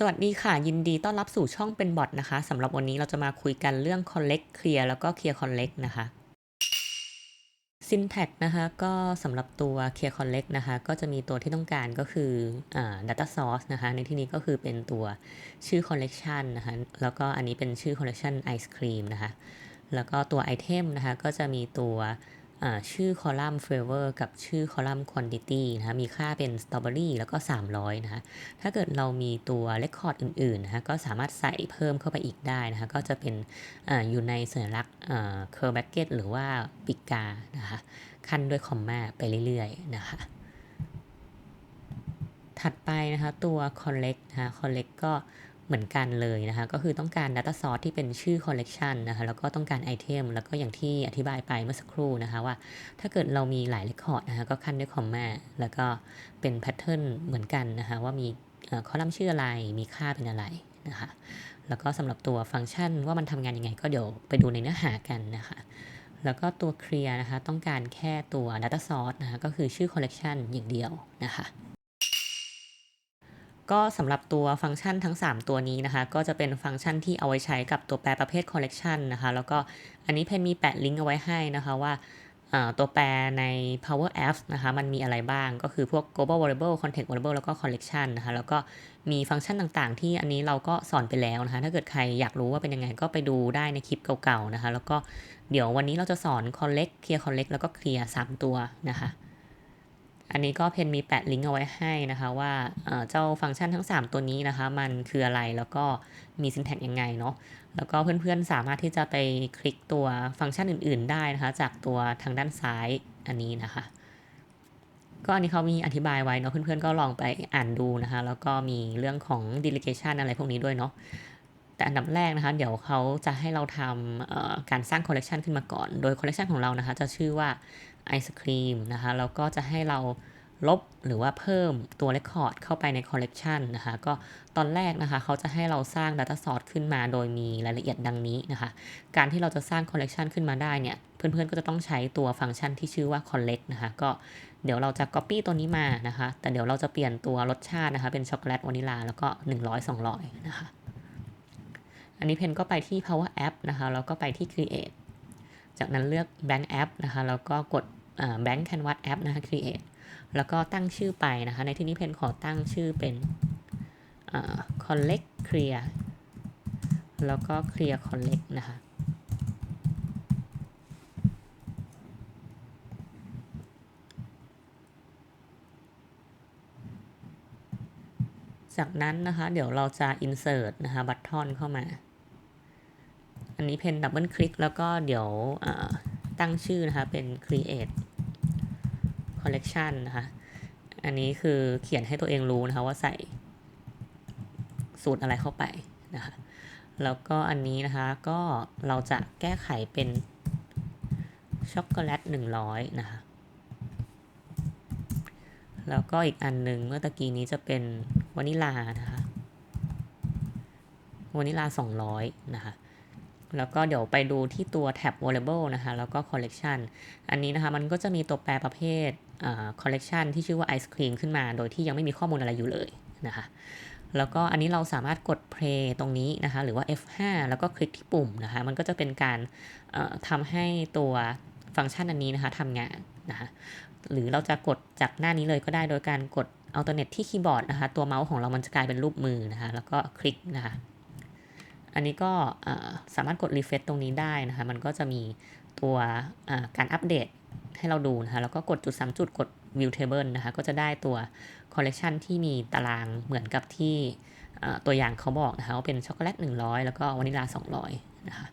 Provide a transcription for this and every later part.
สวัสดีค่ะ ยินดีต้อนรับสู่ช่องเป็นบอทนะคะสำหรับวันนี้เราจะมาคุยกันเรื่อง collect clear แล้วก็ clear collect นะคะ syntax นะคะก็สำหรับตัว clear collect นะคะ ก็จะมีตัวที่ต้องการก็คืออ data source นะคะ ในที่นี้ก็คือเป็นตัวชื่อ collection นะคะ แล้วก็อันนี้เป็นชื่อ collection ice cream นะคะ แล้วก็ตัว item นะคะ ก็จะมีตัว ชื่อคอลัมน์ flavor กับชื่อคอลัมน์ quantity นะคะมีค่าเป็น strawberry แล้วก็ 300 นะคะถ้าเกิดเรามีตัว record อื่นๆนะคะก็สามารถใส่เพิ่มเข้าไปอีกได้นะคะก็จะเป็นออยู่ในสัญลักษณ์เ c u r l bracket หรือว่าปิกานะคะขั้นด้วยคอมมาไปเรื่อยๆนะคะถัดไปนะคะตัว collect นะคะ collect ก็ เหมือนกันเลยนะคะ ก็คือต้องการ data source ที่เป็นชื่อ collection นะคะ แล้วก็ต้องการ item แล้วก็อย่างที่อธิบายไปเมื่อสักครู่นะคะว่า ถ้าเกิดเรามีหลาย record นะคะ ก็ขั้นด้วยคอมมาแล้วก็เป็น pattern เหมือนกันนะคะ ว่ามีคอลัมน์ชื่ออะไร มีค่าเป็นอะไรนะคะ แล้วก็สำหรับตัวฟังก์ชันว่ามันทำงานยังไง ก็เดี๋ยวไปดูในเนื้อหากันนะคะแล้วก็ตัว clear นะคะ ต้องการแค่ตัว data source นะคะ ก็คือชื่อ collection อย่างเดียวนะคะ ก็สำหรับตัวฟังก์ชันทั้ง 3 ตัวนี้นะคะ ก็จะเป็นฟังก์ชันที่เอาไว้ใช้กับตัวแปรประเภท collection นะคะ แล้วก็อันนี้เพนมีแปะลิงก์เอาไว้ให้นะคะว่าตัวแปรใน power apps นะคะ มันมีอะไรบ้าง ก็คือพวก global variable context variable แล้วก็ collection นะคะ แล้วก็มีฟังก์ชันต่างๆ ที่อันนี้เราก็สอนไปแล้วนะคะ ถ้าเกิดใครอยากรู้ว่าเป็นยังไงก็ไปดูได้ในคลิปเก่าๆ นะคะ แล้วก็เดี๋ยววันนี้เราจะสอน collect clear collect แล้วก็ clear 3 ตัวนะคะ อันนี้ก็เพนมีแปะลิงก์เอาไว้ให้นะคะว่าเจ้าฟังก์ชันทั้ง 3 ตัวนี้นะคะ มันคืออะไรแล้วก็มี syntax ยังไงเนาะแล้วก็เพื่อนๆสามารถที่จะไปคลิกตัวฟังก์ชันอื่น ๆ ได้นะคะ จากตัวทางด้านซ้ายอันนี้นะคะ ก็อันนี้เขามีอธิบายไว้เนาะเพื่อนๆก็ลองไปอ่านดูนะคะ แล้วก็มีเรื่องของ delegation อะไรพวกนี้ด้วยเนาะแต่อันดับแรกนะคะเดี๋ยวเขาจะให้เราทำการสร้าง collection ขึ้นมาก่อน โดย collection ของเรานะคะ จะชื่อว่า ไอศครีมนะคะแล้วก็จะให้เราลบหรือว่าเพิ่มตัวเรคคอร์ดเข้าไปในคอลเลกชันนะคะก็ตอนแรกนะคะเขาจะให้เราสร้าง Data Source ขึ้นมาโดยมีรายละเอียดดังนี้นะคะ การที่เราจะสร้างคอลเลกชันขึ้นมาได้เนี่ย เพื่อนๆก็จะต้องใช้ตัวฟังก์ชันที่ชื่อว่า collect นะคะก็เดี๋ยวเราจะ copy ตัวนี้มานะคะ แต่เดี๋ยวเราจะเปลี่ยนตัวรสชาตินะคะ เป็นช็อกโกแลตวานิลาแล้วก็ 100 200 นะคะ อันนี้เพนก็ไปที่ power app นะคะแล้วก็ไปที่ create จากนั้นเลือก blank app นะคะแล้วก็กด Bank Canvas App นะคะ Create แล้วก็ตั้งชื่อไปนะคะ ในที่นี้เพนขอตั้งชื่อเป็น Collect Clear แล้วก็ Clear Collect นะคะจากนั้นนะคะ เดี๋ยวเราจะ insert นะคะบัตทอนเข้ามา อันนี้เพนดับเบิลคลิกแล้วก็เดี๋ยวตั้งชื่อนะคะเป็น create collection นะคะ อันนี้คือเขียนให้ตัวเองรู้นะคะว่าใส่สูตรอะไรเข้าไปนะคะ แล้วก็อันนี้นะคะก็เราจะแก้ไขเป็นช็อกโกแลต100 นะคะ แล้วก็อีกอันหนึ่งเมื่อตะกี้นี้จะเป็นวานิลานะคะวานิลา 200 นะคะ แล้วก็เดี๋ยวไปดูที่ตัวแท็บ variable นะคะ แล้วก็ collection อันนี้นะคะ มันก็จะมีตัวแปรประเภท collection ที่ชื่อว่าไอศครีมขึ้นมา โดยที่ยังไม่มีข้อมูลอะไรอยู่เลยนะคะ แล้วก็อันนี้เราสามารถกด play ตรงนี้นะคะ หรือว่า F5 แล้วก็คลิกที่ปุ่มนะคะ มันก็จะเป็นการทำให้ตัวฟังก์ชันอันนี้นะคะทำงานนะคะหรือเราจะกดจากหน้านี้เลยก็ได้โดยการกด alternate ที่คีย์บอร์ดนะคะ ตัวเมาส์ของเรามันจะกลายเป็นรูปมือนะคะ แล้วก็คลิกนะคะ อันนี้ก็สามารถกด refresh ตรงนี้ได้นะคะ มันก็จะมีตัวการอัปเดต ให้เราดูนะคะแล้วก็กดจุด 3 จุดกด view table นะคะก็จะได้ตัว collection ที่มีตารางเหมือนกับที่ตัวอย่างเขาบอกนะคะว่าเป็นช็อกโกแลต 100 แล้วก็วานิลา 200 นะคะ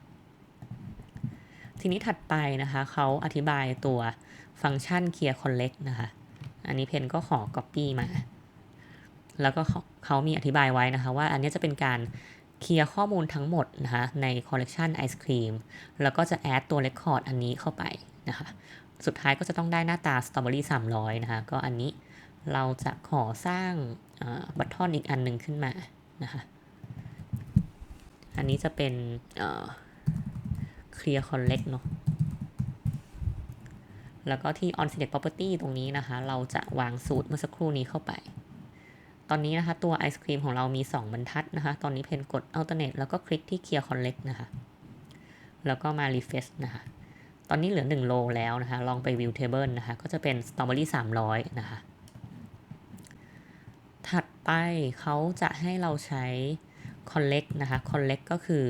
ทีนี้ถัดไปนะคะเขาอธิบายตัวฟังก์ชัน clear collect นะคะอันนี้เพนก็ขอ copy มา แล้วก็เขามีอธิบายไว้นะคะว่าอันนี้จะเป็นการเคลียร์ข้อมูลทั้งหมดนะคะในคอลเลกชันไอศครีมแล้วก็จะแอดตัวเรคคอร์ดอันนี้เข้าไปนะคะ สุดท้ายก็จะต้องได้หน้าตาสตรอเบอรี่300 นะคะ ก็อันนี้เราจะขอสร้างบัตทอนอีกอันหนึ่งขึ้นมานะคะ อันนี้จะเป็น clear collect เนาะ แล้วก็ที่ on select property ตรงนี้นะคะ เราจะวางสูตรเมื่อสักครู่นี้เข้าไป ตอนนี้นะคะตัวไอศครีมของเรามี 2 บรรทัดนะคะ ตอนนี้เพนกด alternate แล้วก็คลิกที่ clear collect นะคะ แล้วก็มา refresh นะคะ ตอนนี้เหลือ 1 โลแล้วนะคะลองไป view table นะคะก็จะเป็น strawberry 300 นะคะ ถัดไปเขาจะให้เราใช้ collect นะคะ collect ก็คือ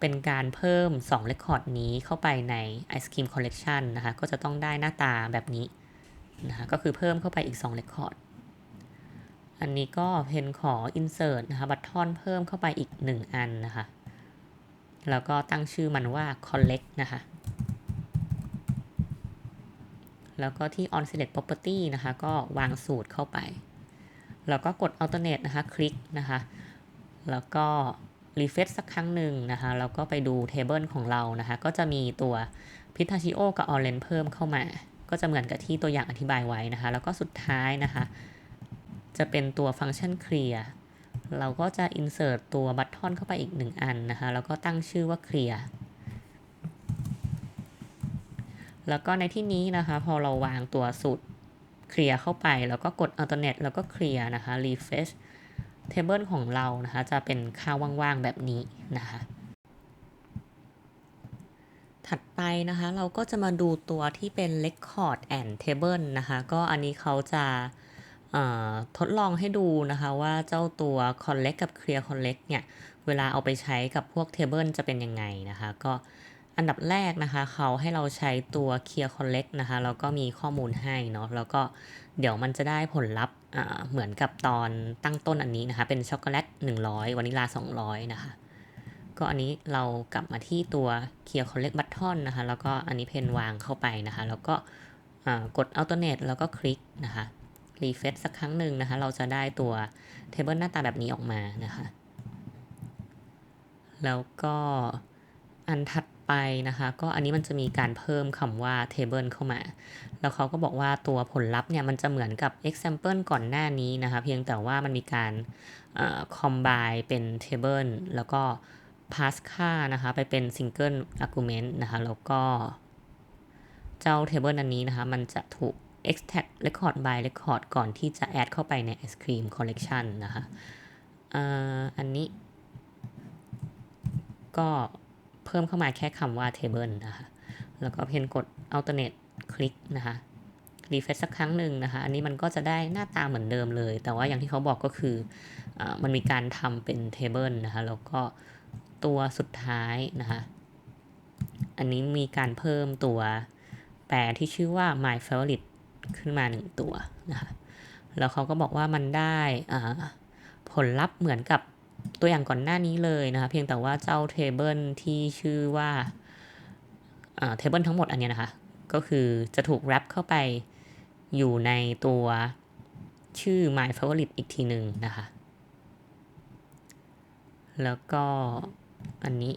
เป็นการเพิ่ม2 record นี้เข้าไปใน ice cream collection นะคะ ก็จะต้องได้หน้าตาแบบนี้นะคะก็คือเพิ่มเข้าไปอีก2 record อันนี้ก็เพนขอ insert นะคะบัตทอนเพิ่มเข้าไปอีก 1 อันนะคะ แล้วก็ตั้งชื่อมันว่า collect นะคะ แล้วก็ที่ on select property นะคะ ก็วางสูตรเข้าไป แล้วก็กด alternate นะคะ คลิกนะคะ แล้วก็ refresh สักครั้งหนึ่งนะคะ แล้วก็ไปดู table ของเรานะคะ ก็จะมีตัว pistachio กับ orange เพิ่มเข้ามา ก็จะเหมือนกับที่ตัวอย่างอธิบายไว้นะคะ แล้วก็สุดท้ายนะคะ จะเป็นตัวฟังก์ชัน clear เราก็จะ insert ตัว button เข้าไปอีก1อันนะคะ แล้วก็ตั้งชื่อว่า clear แล้วก็ในที่นี้นะคะ พอเราวางตัวสูตร clear เข้าไป แล้วก็กด alternate แล้วก็ clear นะคะ refresh table ของเรานะคะ จะเป็นค่าว่างๆแบบนี้นะคะ ถัดไปนะคะ เราก็จะมาดูตัวที่เป็น record and table นะคะ ก็อันนี้เขาจะทดลองให้ดูนะคะว่าเจ้าตัว collect กับ clear collect เนี่ย เวลาเอาไปใช้กับพวก table จะเป็นยังไงนะคะ ก็ อันดับแรกนะคะ เขาให้เราใช้ตัว clear collect นะคะ แล้วก็มีข้อมูลให้เนาะ แล้วก็เดี๋ยวมันจะได้ผลลัพธ์เหมือนกับตอนตั้งต้นอันนี้นะคะ เป็นช็อกโกแลต 100 วานิลา 200 นะคะ ก็อันนี้เรากลับมาที่ตัว clear collect button นะคะ แล้วก็อันนี้เพนวางเข้าไปนะคะ แล้วก็กด alternate แล้วก็คลิกนะคะ refresh สักครั้งหนึ่งนะคะ เราจะได้ตัว table หน้าตาแบบนี้ออกมานะคะ แล้วก็อันถัด ไปนะคะ ก็อันนี้มันจะมีการเพิ่มคำว่า table เข้ามา แล้วเขาก็บอกว่าตัวผลลัพธ์เนี่ยมันจะเหมือนกับ example ก่อนหน้านี้นะคะ เพียงแต่ว่ามันมีการ combine เป็น table แล้วก็ pass ค่านะคะ ไปเป็น single argument นะคะ แล้วก็เจ้า table อันนี้นะคะ มันจะถูก extract record by record ก่อนที่จะ add เข้าไปใน ice cream collection นะคะอันนี้ก็ เพิ่มเข้ามาแค่คำว่า table นะคะ แล้วก็เพนกด alternate คลิกนะคะ refresh สักครั้งหนึ่งนะคะ อันนี้มันก็จะได้หน้าตาเหมือนเดิมเลย แต่ว่าอย่างที่เขาบอกก็คืออมันมีการทำเป็น table นะคะ แล้วก็ตัวสุดท้ายนะคะ อันนี้มีการเพิ่มตัวแปรที่ชื่อว่า my favorite ขึ้นมาหนึ่งตัวนะคะ แล้วเขาก็บอกว่ามันได้ผลลัพธ์เหมือนกับ ตัวอย่างก่อนหน้านี้เลยนะคะเพียงแต่ว่าเจ้าเทเบิลที่ชื่อว่าเทเบิลทั้งหมดอันนี้นะคะ ก็คือจะถูกแรปเข้าไปอยู่ในตัวชื่อ my favorite อีกทีหนึ่งนะคะ แล้วก็อันนี้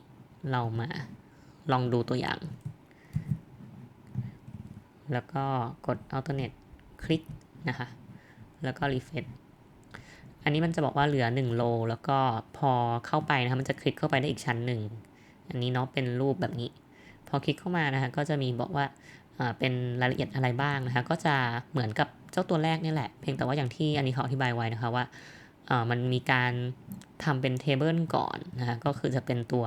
เรามาลองดูตัวอย่าง แล้วก็กด alternate คลิกนะคะ แล้วก็ refresh อันนี้มันจะบอกว่าเหลือ 1 โล แล้วก็พอเข้าไปนะคะมันจะคลิกเข้าไปได้อีกชั้นหนึ่ง อันนี้เนาะเป็นรูปแบบนี้ พอคลิกเข้ามานะคะก็จะมีบอกว่าเป็นรายละเอียดอะไรบ้างนะคะก็จะเหมือนกับเจ้าตัวแรกนี่แหละ เพียงแต่ว่าอย่างที่อันนี้เขาอธิบายไว้นะคะว่ามันมีการทำเป็นเทเบิลก่อนนะคะก็คือจะเป็นตัว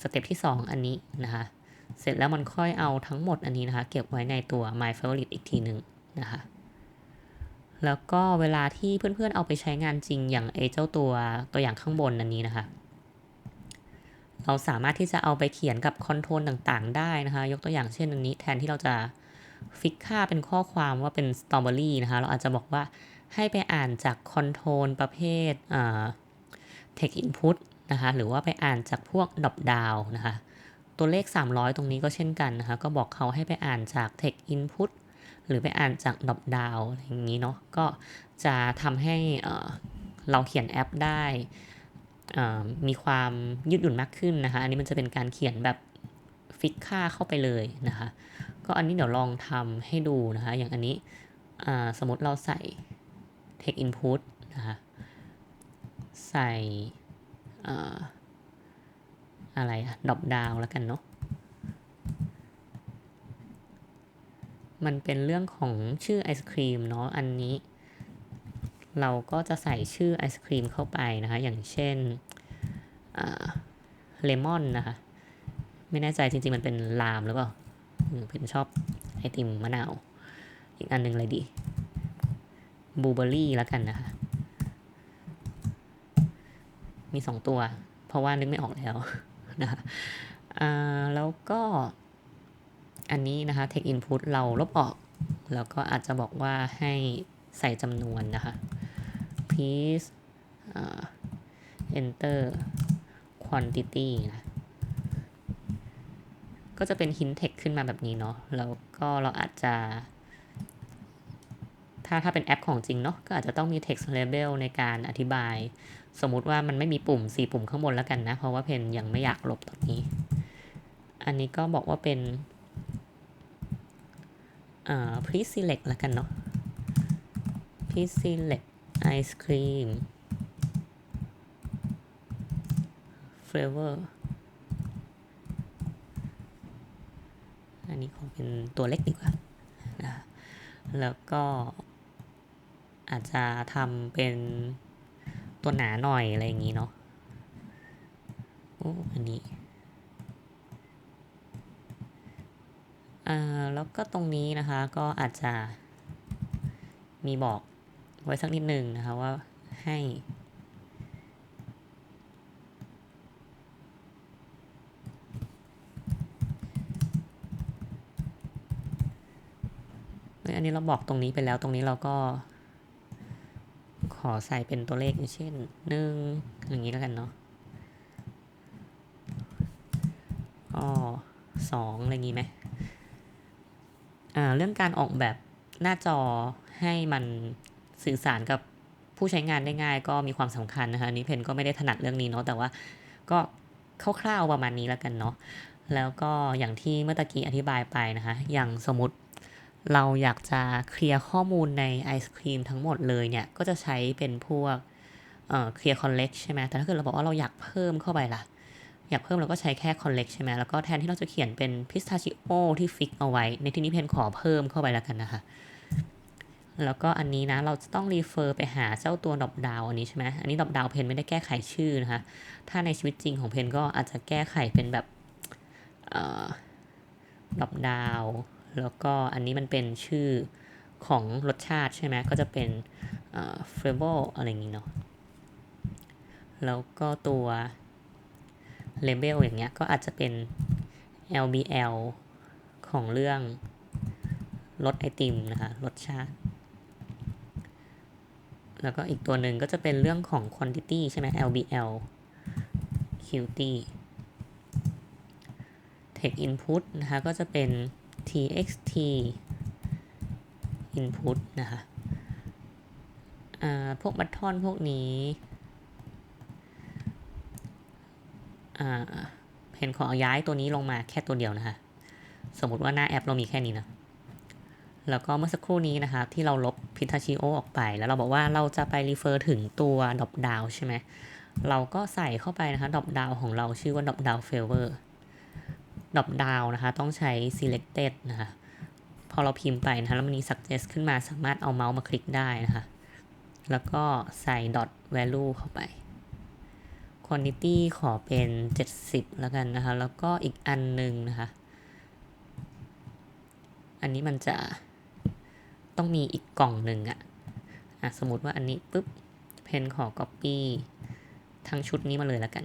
สเต็ปที่ 2 อันนี้นะคะเสร็จแล้วมันค่อยเอาทั้งหมดอันนี้นะคะ เก็บไว้ในตัว my favorite อีกทีหนึ่งนะคะ แล้วก็เวลาที่เพื่อนๆเอาไปใช้งานจริงอย่างไอ้เจ้าตัวตัวอย่างข้างบนอันนี้นะคะ เราสามารถที่จะเอาไปเขียนกับคอนโทรลต่างๆ ได้นะคะ ยกตัวอย่างเช่นอันนี้ แทนที่เราจะฟิกค่าเป็นข้อความว่าเป็นสตรอเบอรี่นะคะ เราอาจจะบอกว่าให้ไปอ่านจากคอนโทรลประเภท text input นะคะ หรือว่าไปอ่านจากพวกดอ p ดาวนะคะ ตัวเลข 300 ตรงนี้ก็เช่นกันนะคะ ก็บอกเขาให้ไปอ่านจาก text input หรือไปอ่านจากดอ p ดาวอะไรอย่างนี้เนาะก็จะทำให้เราเขียนแอปได้มีความยืดหยุ่นมากขึ้นนะคะอันนี้มันจะเป็นการเขียนแบบฟิกค่าเข้าไปเลยนะคะ ก็อันนี้เดี๋ยวลองทำให้ดูนะคะ อย่างอันนี้สมมติเราใส่ text input นะคะใส่อะไรอะดอปดาวแล้วกันเนาะ มันเป็นเรื่องของชื่อไอศครีมเนาะอันนี้ เราก็จะใส่ชื่อไอศครีมเข้าไปนะคะ อย่างเช่นเลมอนนะคะ ไม่แน่ใจจริงๆ มันเป็นลามหรือเปล่าอืมเป็นชอบไอติมมะนาว อีกอันหนึงอะไรดีบลูเบอร์รี่แล้วกันนะคะ มีสองตัว เพราะว่านึกไม่ออกแล้วนะคะแล้วก็ อันนี้นะคะ take input เราลบออก แล้วก็อาจจะบอกว่าให้ใส่จำนวนนะคะ please enter quantity นะก็จะเป็น hint text ขึ้นมาแบบนี้เนาะแล้วก็เราอาจจะ ถ้าถ้าเป็นแอปของจริงเนาะก็อาจจะต้องมี text label ในการอธิบาย สมมุติว่ามันไม่มีปุ่ม 4 ปุ่มข้างบนแล้วกันนะ เพราะว่าเพนยังไม่อยากลบตรงนี้ อันนี้ก็บอกว่าเป็น อ่า please select ล้วกันเนาะ please select ice cream flavor อันนี้คงเป็นตัวเล็กดีกว่านะแล้วก็อาจจะทำเป็นตัวหนาหน่อยอะไรอย่างนี้เนาะโอ้อันนี้อ่า แล้วก็ตรงนี้นะคะก็อาจจะมีบอกไว้สักนิดหนึ่งนะคะว่าให้อันนี้เราบอกตรงนี้ไปแล้วตรงนี้เราก็ ขอใส่เป็นตัวเลขอย่างเช่นหนึ่งอย่างนี้แล้วกันเนาะก็สองอะไรอย่างนี้ไหม เรื่องการออกแบบหน้าจอให้มันสื่อสารกับผู้ใช้งานได้ง่าย ก็มีความสำคัญนะคะนี้เพนก็ไม่ได้ถนัดเรื่องนี้เนาะแต่ว่าก็คร่าวๆประมาณนี้แล้วกันเนาะแล้วก็อย่างที่เมื่อตะกี้อธิบายไปนะคะ อย่างสมมติเราอยากจะเคลียร์ข้อมูลในไอศครีมทั้งหมดเลยเนี่ย ก็จะใช้เป็นพวกเอ่อ clear collect ใช่ไหมแต่ถ้าเกิดเราบอกว่าเราอยากเพิ่มเข้าไปล่ะ อยากเพิ่มเราก็ใช้แค่ collect ใช่ไหมแล้วก็แทนที่เราจะเขียนเป็น pistachio ที่ฟิกเอาไว้ ในที่นี้เพนขอเพิ่มเข้าไปแล้วกันนะคะ แล้วก็อันนี้นะเราจะต้อง refer ไปหาเจ้าตัวดอกดาวอันนี้ใช่ไหมอันนี้ดอกดาวเพนไม่ได้แก้ไขชื่อนะคะ ถ้าในชีวิตจริงของเพนก็อาจจะแก้ไขเป็นแบบออดอกดาว แล้วก็อันนี้มันเป็นชื่อของรสชาติใช่ไหมก็จะเป็นเอ่อ flavor อะไรอย่างนี้เนาะแล้วก็ตัว label อย่างเงี้ยก็อาจจะเป็น LBL ของเรื่องรสไอติมนะคะรสชาติ แล้วก็อีกตัวหนึ่งก็จะเป็นเรื่องของ quantity ใช่ไหม LBL QT text input นะคะก็จะเป็น txt input นะคะพวกบัตทอนพวกนี้อ่า เพนขอย้ายตัวนี้ลงมาแค่ตัวเดียวนะคะ สมมติว่าหน้าแอปเรามีแค่นี้นะ แล้วก็เมื่อสักครู่นี้นะคะที่เราลบพิทาชิโอออกไป แล้วเราบอกว่าเราจะไปรีเฟอร์ถึงตัวดอกดาวใช่ไหม เราก็ใส่เข้าไปนะคะดอกดาวของเราชื่อว่าดอกดาวเฟเวอร์ดรอปดาวนะคะ ต้องใช้ selected นะคะ พอเราพิมพ์ไปนะคะแล้วมันมี suggest ขึ้นมาสามารถเอาเมาส์มาคลิกได้นะคะ แล้วก็ใส่ dot value เข้าไป quantity ขอเป็น 70 แล้วกันนะคะ แล้วก็อีกอันหนึ่งนะคะ อันนี้มันจะต้องมีอีกกล่องหนึ่งอะอะ สมมติว่าอันนี้ปุ๊บ เพนขอ copy ทั้งชุดนี้มาเลยแล้วกัน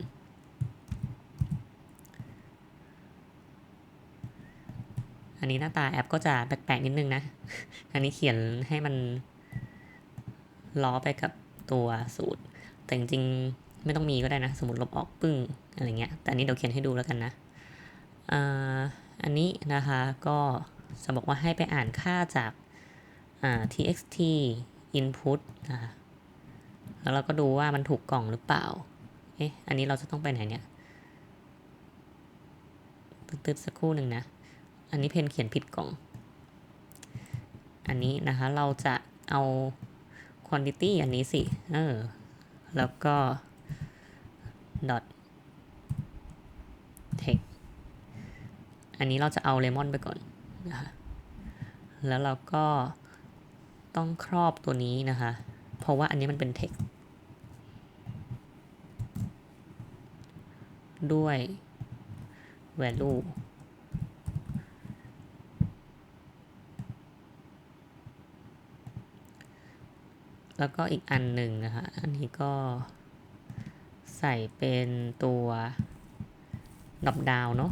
อันนี้หน้าตาแอปก็จะแปลกๆนิดนึงนะ อันนี้เขียนให้มันล้อไปกับตัวสูตร แต่จริงๆ ไม่ต้องมีก็ได้นะ สมมติลบออกปึ้งอะไรเงี้ย แต่อันนี้เดี๋ยวเขียนให้ดูแล้วกันนะอ่าอันนี้นะคะก็จะบอกว่าให้ไปอ่านค่าจากอ่า txt input นะคะแล้วเราก็ดูว่ามันถูกกล่องหรือเปล่า เอ๊ะ อันนี้เราจะต้องไปไหนเนี่ยตึ๊ดๆสักครู่หนึ่งนะ อันนี้เพนเขียนผิดกล่อง อันนี้นะคะเราจะเอา quantity อันนี้สิ เออ แล้วก็ dot text อันนี้เราจะเอาเลมอนไปก่อนนะคะแล้วเราก็ต้องครอบตัวนี้นะคะ เพราะว่าอันนี้มันเป็น text ด้วย value แล้วก็อีกอันหนึ่งนะคะ อันนี้ก็ ใส่เป็นตัวดอบดาวเนาะ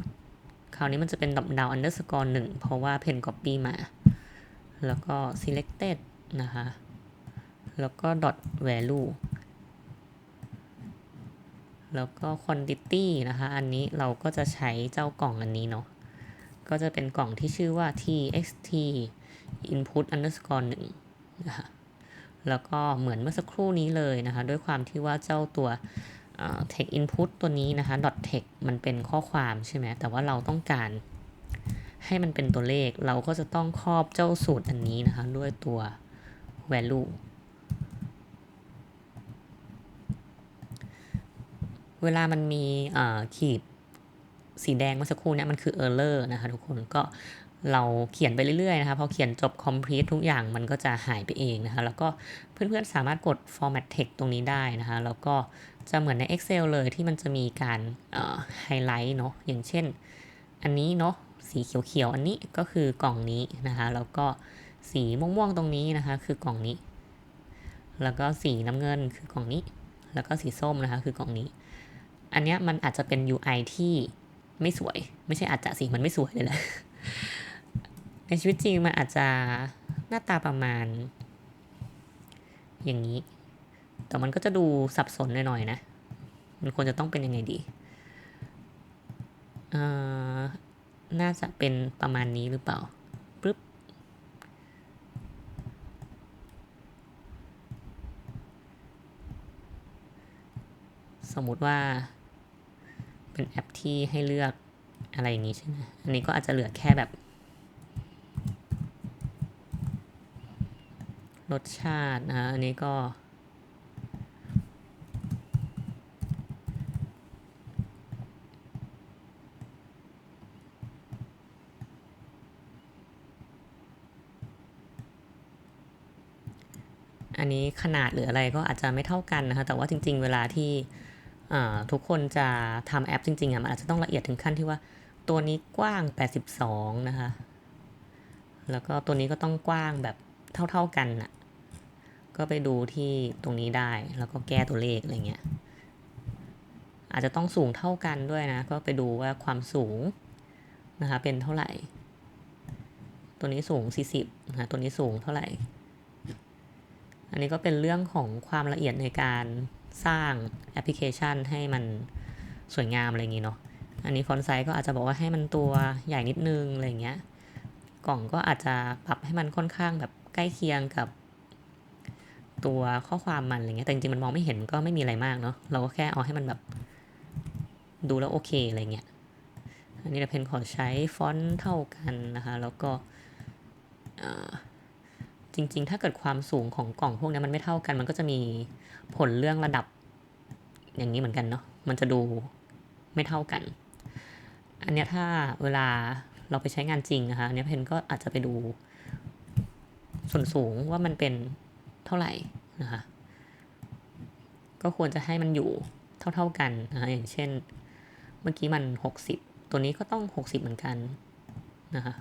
คราวนี้มันจะเป็นดอบดาว underscore หนึ่งเพราะว่าเพน copy มา แล้วก็ selected นะคะ แล้วก็ dot value แล้วก็ quantity นะคะ อันนี้เราก็จะใช้เจ้ากล่องอันนี้เนาะ ก็จะเป็นกล่องที่ชื่อว่า txt input underscore หนึ่งนะคะ แล้วก็เหมือนเมื่อสักครู่นี้เลยนะคะ ด้วยความที่ว่าเจ้าตัว text input ตัวนี้นะคะ dot text มันเป็นข้อความใช่ไหมแต่ว่าเราต้องการให้มันเป็นตัวเลขเราก็จะต้องครอบเจ้าสูตรอันนี้นะคะ ด้วยตัว value เวลามันมีขีดสีแดงเมื่อสักครู่นี้มันคือ error นะคะทุกคนก็เราเขียนไปเรื่อยๆนะคะพอเขียนจบ complete ทุกอย่างมันก็จะหายไปเองนะคะ แล้วก็เพื่อนๆสามารถกด format text ตรงนี้ได้นะคะ แล้วก็ จะเหมือนใน Excel เลยที่มันจะมีการไฮไลท์เนาะอย่างเช่น อันนี้เนาะสีเขียวๆอันนี้ก็คือกล่องนี้นะคะแล้วก็สีม่วงๆตรงนี้นะคะคือกล่องนี้ แล้วก็สีน้ำเงินคือกล่องนี้ แล้วก็สีส้มนะคะคือกล่องนี้ อันนี้มันอาจจะเป็น UI ที่ไม่สวย ไม่ใช่อาจจะสิมันไม่สวยเลยแหละในชีวิตจริงมันอาจจะหน้าตาประมาณ อย่างนี้ แต่มันก็จะดูสับสนหน่อยๆนะ มันควรจะต้องเป็นยังไงดีอ่าน่าจะเป็นประมาณนี้หรือเปล่าปึ๊บ สมมุติว่า เป็นแอปที่ให้เลือกอะไรอย่างนี้ใช่ไหมอันนี้ก็อาจจะเหลือแค่แบบ รสชาตินะอันนี้ก็ อันนี้ขนาด หรืออะไรก็อาจจะไม่เท่ากันนะคะ แต่ว่าจริง ๆ เวลาที่ทุกคนจะทำแอปจริงๆอะมันอาจจะต้องละเอียดถึงขั้นที่ว่าตัวนี้กว้าง 82 นะคะ แล้วก็ตัวนี้ก็ต้องกว้างแบบเท่าๆกันน่ะ ก็ไปดูที่ตรงนี้ได้ แล้วก็แก้ตัวเลขอะไรเงี้ย อาจจะต้องสูงเท่ากันด้วยนะ ก็ไปดูว่าความสูงนะคะเป็นเท่าไหร่ ตัวนี้สูง 40นะคะตัวนี้สูงเท่าไหร่ อันนี้ก็เป็นเรื่องของความละเอียดในการสร้างแอปพลิเคชันให้มันสวยงามอะไรอย่างนี้เนาะ อันนี้ฟอนต์ไซส์ก็อาจจะบอกว่าให้มันตัวใหญ่นิดนึงอะไรเงี้ย กล่องก็อาจจะปรับให้มันค่อนข้างแบบใกล้เคียงกับตัวข้อความมันอะไรเงี้ย แต่จริงๆมันมองไม่เห็นก็ไม่มีอะไรมากเนาะ เราก็แค่เอาให้มันแบบดูแล้วโอเคอะไรเงี้ย อันนี้เราเพนขอใช้ฟอนต์เท่ากันนะคะ แล้วก็ จริง ๆ ถ้าเกิดความสูงของกล่องพวกนี้มันไม่เท่ากัน มันก็จะมีผลเรื่องระดับ อย่างนี้เหมือนกันเนาะ มันจะดูไม่เท่ากัน อันนี้ถ้าเวลาเราไปใช้งานจริงนะคะอันนี้เพนก็อาจจะไปดูส่วนสูงว่ามันเป็นเท่าไหร่นะคะ ก็ควรจะให้มันอยู่เท่า ๆกันนะคะอย่างเช่น เมื่อกี้มัน 60 ตัวนี้ก็ต้อง 60 เหมือนกันนะคะ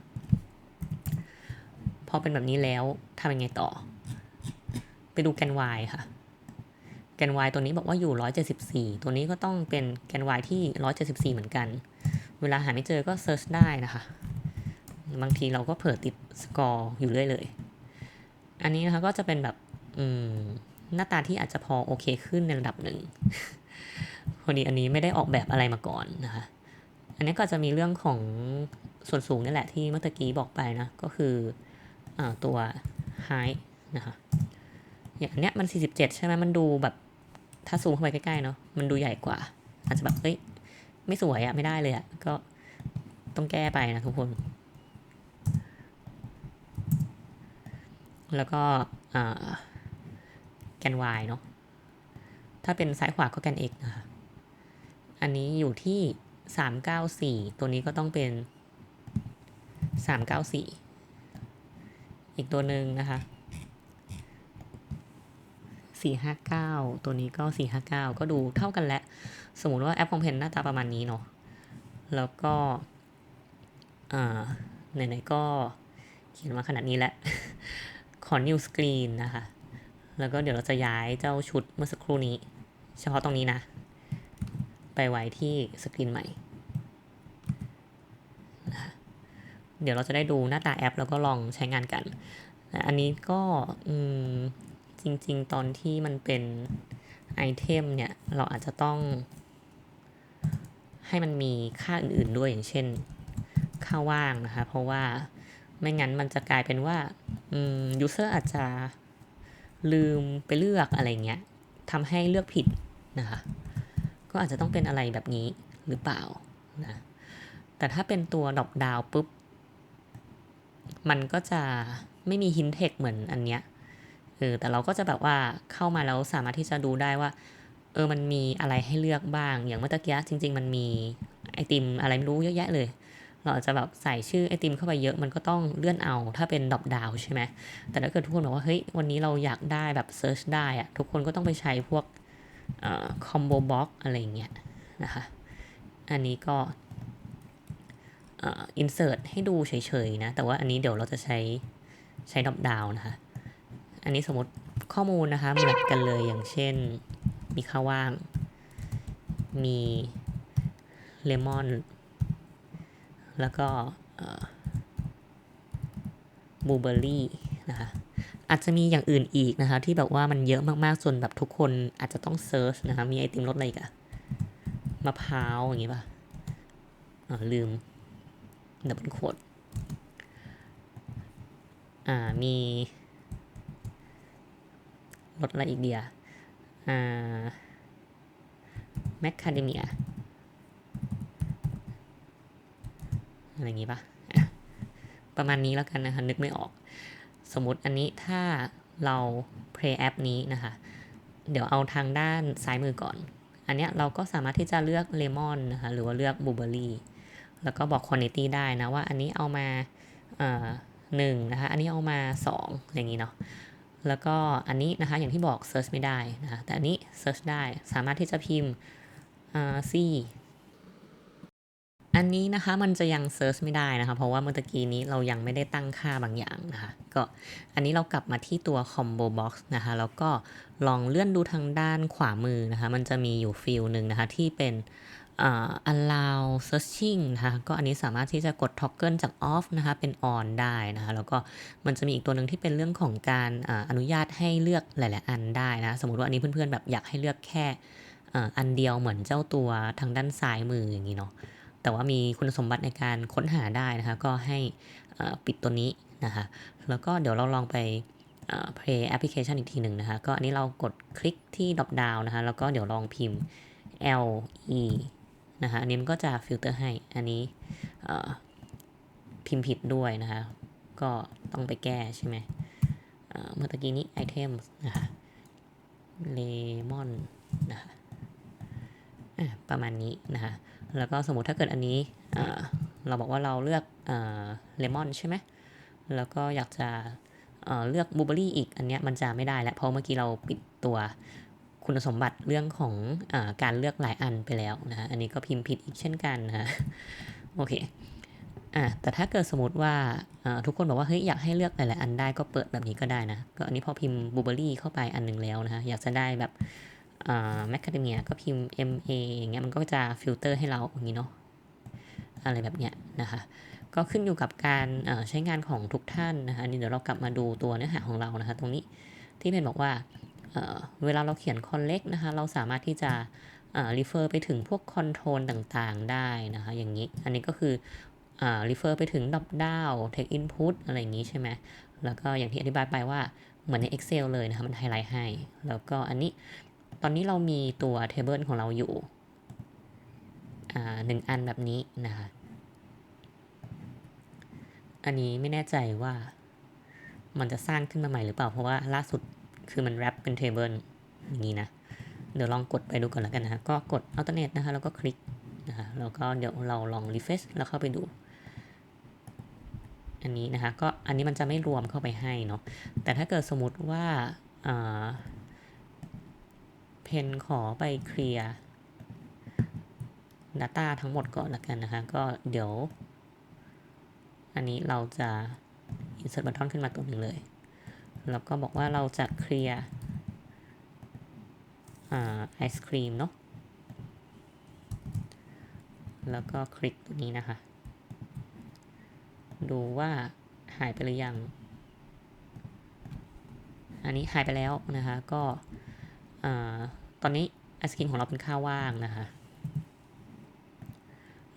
อเป็นแบบนี้แล้วทำยังไงต่อ ไปดูแกน y ค่ะ แกน y ตัวนี้บอกว่าอยู่ 174 ตัวนี้ก็ต้องเป็นแกน y ที่ 174 เหมือนกัน เวลาหาไม่เจอก็เซิร์ชได้นะคะ บางทีเราก็เผลอติดสกอร์อยู่เรื่อยเลย อันนี้นะคะก็จะเป็นแบบหน้าตาที่อาจจะพอโอเคขึ้นในระดับหนึ่งพอดีอันนี้ไม่ได้ออกแบบอะไรมาก่อนนะคะ อันนี้ก็จะมีเรื่องของส่วนสูงนี่แหละที่เมื่อกี้บอกไปนะ ก็คืออ ตัว high นะคะอย่างเนี้ยมัน 47 ใช่ไหมมันดูแบบถ้าซูมเข้าไปใกล้ๆเนาะมันดูใหญ่กว่า อาจจะแบบเอ้ยไม่สวยอะไม่ได้เลยอะก็ต้องแก้ไปนะทุกคน แล้วก็แกน y เนาะถ้าเป็นซ้ายขวาก็แกน x นะคะอันนี้อยู่ที่ 394 ตัวนี้ก็ต้องเป็น 394 อีกตัวหนึ่งนะคะ459 ตัวนี้ก็ 459 ก็ดูเท่ากันแหละ สมมุติว่าแอปคอมเพนหน้าตาประมาณนี้เนาะ แล้วก็ไหนๆก็เขียนมาขนาดนี้แหละ ขอ new screen นะคะ แล้วก็เดี๋ยวเราจะย้ายเจ้าชุดเมื่อสักครู่นี้ เฉพาะตรงนี้นะ ไปไว้ที่สกรีนใหม่นะคะ เดี๋ยวเราจะได้ดูหน้าตาแอป แล้วก็ลองใช้งานกัน อันนี้ก็จริง ๆ ตอนที่มันเป็นไอเทมเนี่ย เราอาจจะต้อง ให้มันมีค่าอื่น ๆด้วยอย่างเช่น ค่าว่างนะคะ เพราะว่าไม่งั้นมันจะกลายเป็นว่าอยูเซอร์อาจจะลืมไปเลือกอะไรเงี้ยทำให้เลือกผิดนะคะ ก็อาจจะต้องเป็นอะไรแบบนี้หรือเปล่านะ แต่ถ้าเป็นตัวดอกดาวปุ๊บ มันก็จะไม่มีฮินเทคเหมือนอันเนี้ยเออแต่เราก็จะแบบว่าเข้ามาแล้วสามารถที่จะดูได้ว่า เออมันมีอะไรให้เลือกบ้าง อย่างเมื่อตะกี้จริง ๆ มันมีไอติมอะไรไม่รู้เยอะแยะเลย เราอาจจะแบบใส่ชื่อไอติมเข้าไปเยอะมันก็ต้องเลื่อนเอาถ้าเป็นดอกดาวใช่ไหมแต่ถ้าเกิดทุกคนบอกว่าเฮ้ยวันนี้เราอยากได้แบบเซิร์ชได้อะทุกคนก็ต้องไปใช้พวกคอมโบบ็อกอะไรเงี้ยนะคะ อันนี้ก็ อินเสิร์ตให้ดูเฉยๆนะ แต่ว่าอันนี้เดี๋ยวเราจะใช้ใช้ดอกดาวนะคะ อันนี้สมมติข้อมูลนะคะเหมือนกันเลยอย่างเช่นมีค่าวว่าง มีเลมอน แล้วก็บูเบอรี่นะคะอาจจะมีอย่างอื่นอีกนะคะ ที่แบบว่ามันเยอะมากๆจนแบบทุกคนอาจจะต้องเซิร์ชนะคะ มีไอติมรสอะไรกอะมะพร้าวอย่างงี้ป่ะอ๋อลืม ดับเบิลโคดอ่ามีรสอะไรอีกเดียอ่าแมคคาเดเมียอะไรอย่างงี้ปะประมาณนี้แล้วกันนะคะ นึกไม่ออก สมมติอันนี้ถ้าเรา play app นี้นะคะ เดี๋ยวเอาทางด้านซ้ายมือก่อน อันเนี้ยเราก็สามารถที่จะเลือกเลมอนนะคะ หรือว่าเลือกบลูเบอร์รี่ แล้วก็บอก quantity ได้นะว่าอันนี้เอามาหนึ่งนะคะ อันนี้เอามาสองอย่างนี้เนาะ แล้วก็อันนี้นะคะ อย่างที่บอก search ไม่ได้นะคะ แต่อันนี้ search ได้ สามารถที่จะพิมพ์ C อันนี้นะคะมันจะยังเซิร์ชไม่ได้นะคะ เพราะว่าเมื่อกี้นี้เรายังไม่ได้ตั้งค่าบางอย่างนะคะ ก็อันนี้เรากลับมาที่ตัว combo box นะคะ แล้วก็ลองเลื่อนดูทางด้านขวามือนะคะ มันจะมีอยู่ฟิลหนึ่งนะคะที่เป็น allow searching นะคะก็อันนี้สามารถที่จะกด toggle จาก off นะคะเป็น on ได้นะคะแล้วก็มันจะมีอีกตัวหนึ่งที่เป็นเรื่องของการอนุญาตให้เลือกหลายๆอันได้นะสมมติว่าอันนี้เพื่อนๆแบบอยากให้เลือกแค่อันเดียวเหมือนเจ้าตัวทางด้านซ้ายมืออย่างนี้เนาะแต่ว่ามีคุณสมบัติในการค้นหาได้นะคะก็ให้ปิดตัวนี้นะคะแล้วก็เดี๋ยวเราลองไป play application อีกทีหนึ่งนะคะก็อันนี้เรากดคลิกที่ drop down นะคะแล้วก็เดี๋ยวลองพิมพ์ L E นะคะอันนี้มันก็จะฟิลเตอร์ให้ อันนี้พิมพ์ผิดด้วยนะคะ ก็ต้องไปแก้ใช่ไหมเมื่อกี้นี้ items นะคะ lemon นะคะประมาณนี้นะคะ แล้วก็สมมติถ้าเกิดอันนี้เราบอกว่าเราเลือกเลมอนใช่ไหมแล้วก็อยากจะเลือกบลูเบอรี่อีกอันเนี้ยมันจะไม่ได้แล้วเพราะเมื่อกี้เราปิดตัว คุณสมบัติเรื่องของอการเลือกหลายอันไปแล้วนะอันนี้ก็พิมพ์ผิดอีกเช่นกันนะโอเคอะแต่ถ้าเกิดสมมติว่าทุกคนบอกว่าเฮ้ยอยากให้เลือกหลายๆอันได้ก็เปิดแบบนี้ก็ได้นะก็อันนี้พอพิมพ์บลูเบอรี่เข้าไปอันหนึ่งแล้วนะคะอยากจะได้แบบแมคคาเดเมียก็พิมพ์ MA อย่างเงี้ยมันก็จะฟิลเตอร์ให้เราอย่างนี้เนาะอะไรแบบเนี้ยนะคะก็ขึ้นอยู่กับการใช้งานของทุกท่านนะคะนี่เดี๋ยวเรากลับมาดูตัวเนื้อหาของเรานะคะตรงนี้ที่เพนบอกว่า เวลาเราเขียนคอนเล็กนะคะ เราสามารถที่จะรีเฟอร์ไปถึงพวกคอนโทรลต่างๆ ได้นะคะ อย่างนี้ อันนี้ก็คือรีเฟอร์ไปถึงดับดาวเทคอินพุตอะไรอย่างนี้ใช่ไหม แล้วก็อย่างที่อธิบายไปว่าเหมือนใน Excel เลยนะคะ มันไฮไลท์ให้ แล้วก็อันนี้ ตอนนี้เรามีตัวเทเบิลของเราอยู่หนึ่งอันแบบนี้นะคะ อันนี้ไม่แน่ใจว่ามันจะสร้างขึ้นมาใหม่หรือเปล่า เพราะว่าล่าสุด คือมันแรปเป็นเทเบิลอย่างนี้นะ เดี๋ยวลองกดไปดูก่อนแล้วกันนะก็กด alternate นะคะแล้วก็คลิกนะคะแล้วก็เดี๋ยวเราลอง refresh แล้วเข้าไปดู อันนี้นะคะก็อันนี้มันจะไม่รวมเข้าไปให้เนาะแต่ถ้าเกิดสมมติว่าเพนขอไปเคลียร์ Data ทั้งหมดก่อนละกันนะคะ ก็เดี๋ยว อันนี้เราจะ insert button ขึ้นมาตัวหนึ่งเลย แล้วก็บอกว่าเราจะเคลียร์ไอศครีมเนาะ แล้วก็คลิกตัวนี้นะคะ ดูว่าหายไปหรือยัง อันนี้หายไปแล้วนะคะ ก็ตอนนี้ไอศครีมของเราเป็นค่าว่างนะคะ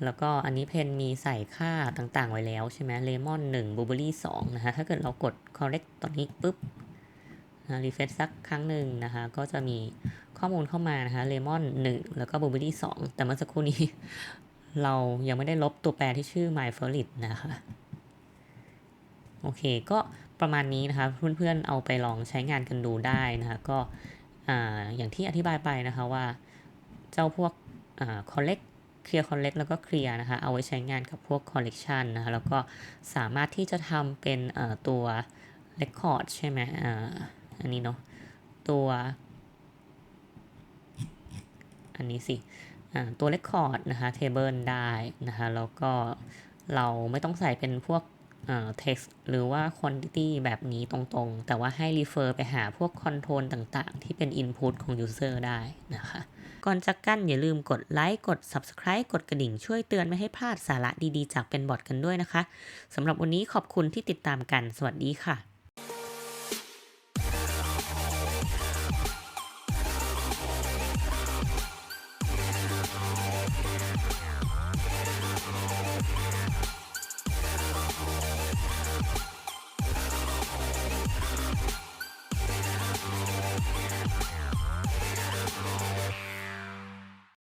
แล้วก็อันนี้เพนมีใส่ค่าต่างๆไว้แล้วใช่ไหมเลมอนหนึ่งบลูเบอรี่สองนะคะ ถ้าเกิดเรากด correct ตอนนี้ปุ๊บนะรีเฟรชสักครั้งหนึ่งนะคะ ก็จะมีข้อมูลเข้ามานะคะเลมอนหนึ่งแล้วก็บลูเบอรี่สองแต่เมื่อสักครู่นี้ เรายังไม่ได้ลบตัวแปรที่ชื่อ my f a v o r i t นะคะ โอเค ก็ประมาณนี้นะคะ เพื่อนๆเอาไปลองใช้งานกันดูได้นะคะ ก็อ่าอย่างที่อธิบายไปนะคะว่าเจ้าพวกอ่า collect clear collect แล้วก็ clear นะคะ เอาไว้ใช้งานกับพวก collection นะคะ แล้วก็สามารถที่จะทำเป็นตัว record ใช่ไหมอ่าอันนี้เนาะตัว อันนี้สิอ่าตัว record นะคะ table ได้นะคะแล้วก็เราไม่ต้องใส่เป็นพวกเอ่อ text หรือว่า quantity แบบนี้ตรงๆ แต่ว่าให้ refer ไปหาพวก control ต่างๆ ที่เป็น input ของ user ได้นะคะ ก่อนจากกันอย่าลืมกดไลค์กด subscribe กดกระดิ่งช่วยเตือนไม่ให้พลาดสาระดีๆ จากเป็นบอทกันด้วยนะคะสำหรับวันนี้ขอบคุณที่ติดตามกัน สวัสดีค่ะ